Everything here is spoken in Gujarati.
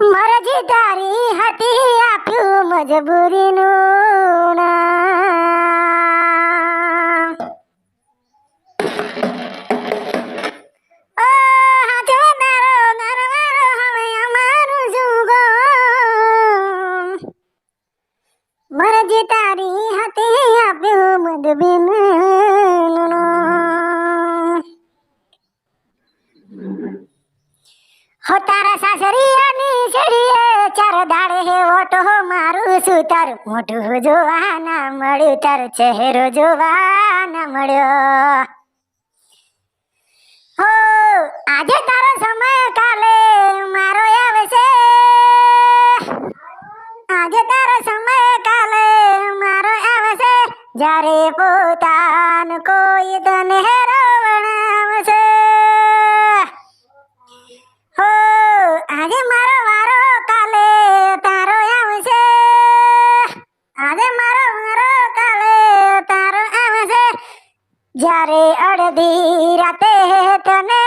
મરજી તારી હતી આપ્યું મજબૂરીનું મરજી તારી હતી આપ્યું મધબીન હો તારા સાસરિયાની ચાર દાડે હે ઓટો મારું સુતાર, મોઢું જોવા ના મળ્યું તારો ચહેરો જોવા ના મળ્યો. હો, આજે તારો સમય કાલે મારો આવશે. આજે તારો સમય કાલે મારો આવશે. જ્યારે પોતાન કોઈ તને રોવણાવશે હો, આજે મારો જ્યારે અડધી રાતે તને